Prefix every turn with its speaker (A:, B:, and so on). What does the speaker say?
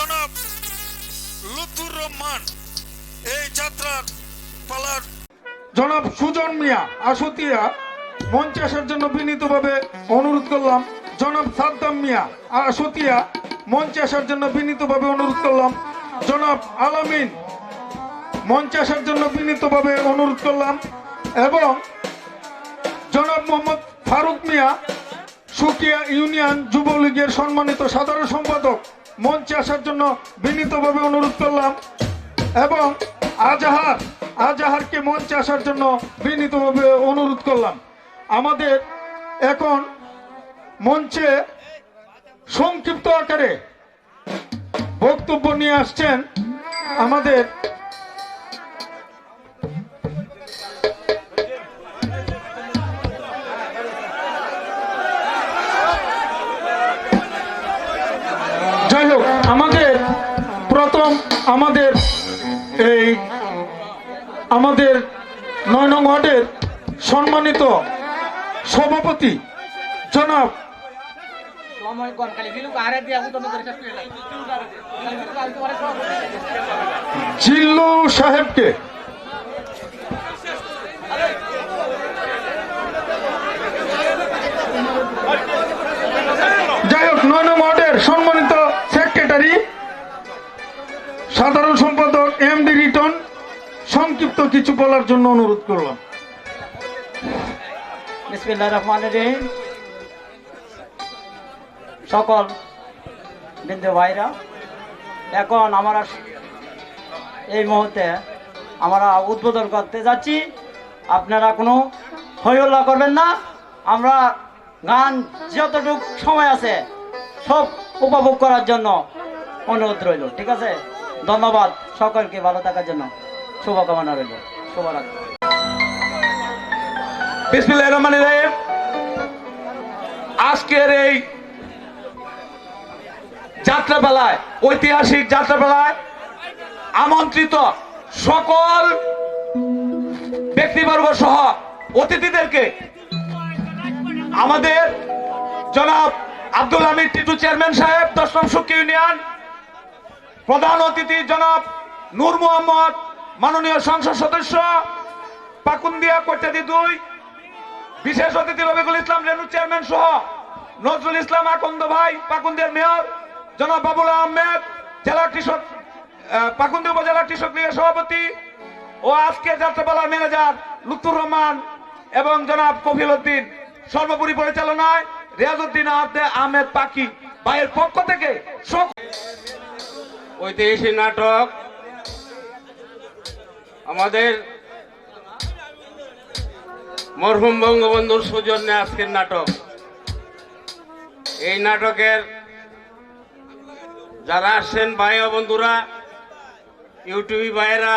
A: জনাব লুতুর রহমান এই যাত্রার পালার
B: জনাব সুজন মিয়া, আশুতিয়া মঞ্চে আসার জন্য বিনীতভাবে অনুরোধ করলাম। জনাব সাদ্দাম মিয়া, আশুতিয়া মঞ্চে আসার জন্য বিনীতভাবে অনুরোধ করলাম। জনাব আলামিন মঞ্চে আসার জন্য বিনীতভাবে অনুরোধ করলাম। এবং জনাব মোহাম্মদ ফারুক মিয়া, সুকিয়া ইউনিয়ন যুবলীগের সম্মানিত সাধারণ সম্পাদক মঞ্চে আসার জন্য বিনীতভাবে অনুরোধ করলাম। এবং আজাহার, আজাহারকে মঞ্চে আসার জন্য বিনীতভাবে অনুরোধ করলাম। আমাদের এখন মঞ্চে সংক্ষিপ্ত আকারে বক্তব্য নিয়ে আসছেন আমাদের যাই হোক আমাদের প্রথম আমাদের এই আমাদের নয় নং ওয়ার্ডের সম্মানিত সভাপতি জনাব জিল্লু সাহেবকে। যাই হোক নয় নং ওয়ার্ডের সম্মানিত সাধারণ সম্পাদক এম ডি রিটন, সংক্ষিপ্ত কিছু বলার জন্য অনুরোধ করলাম।
C: সকল বিন্দু ভাইরা, এখন আমরা এই মুহূর্তে আমরা উদ্বোধন করতে যাচ্ছি। আপনারা কোনো হইহল্লা করবেন না। আমরা গান যতটুকু সময় আছে সব উপভোগ করার জন্য অনুরোধ রইল, ঠিক আছে? ধন্যবাদ সকলকে ভালো থাকার জন্য। শুভকামনা রইল।
D: আজকের এই যাত্রাবেলায় ঐতিহাসিক যাত্রাবেলায় আমন্ত্রিত সকল ব্যক্তিবর্গ সহ অতিথিদেরকে আমাদের জনাব আব্দুল হামিদ টিটু চেয়ারম্যান সাহেব, দশম সুখী প্রধান অতিথি জনাব নূর মোহাম্মদ, মাননীয় সংসদ সদস্য, পাকুন্দিয়া কোটাদি দুই, বিশেষ অতিথি রবিকুল ইসলাম রেনু চেয়ারম্যান সহ নজরুল ইসলাম আকন্দ ভাই পাকুন্দের মেয়র, জনাব বাবুল আহমেদ, জেলা কৃষক পাকুন্দি উপজেলা কৃষক লীগের সভাপতি ও আজকে যাত্রাপালার ম্যানেজার লুতুর রহমান এবং জনাব কফিল উদ্দিন। সর্বোপরি পরিচালনায় রিয়াজউদ্দিন আহমদ- আহমেদ পাখি ভাইয়ের পক্ষ থেকে
E: ঐতিহাসিক নাটক আমাদের মরহুম বঙ্গবন্ধুর সৌজন্যে আজকের নাটক। এই নাটকের যারা আসছেন ভাই বন্ধুরা, ইউটিউব ভাইয়েরা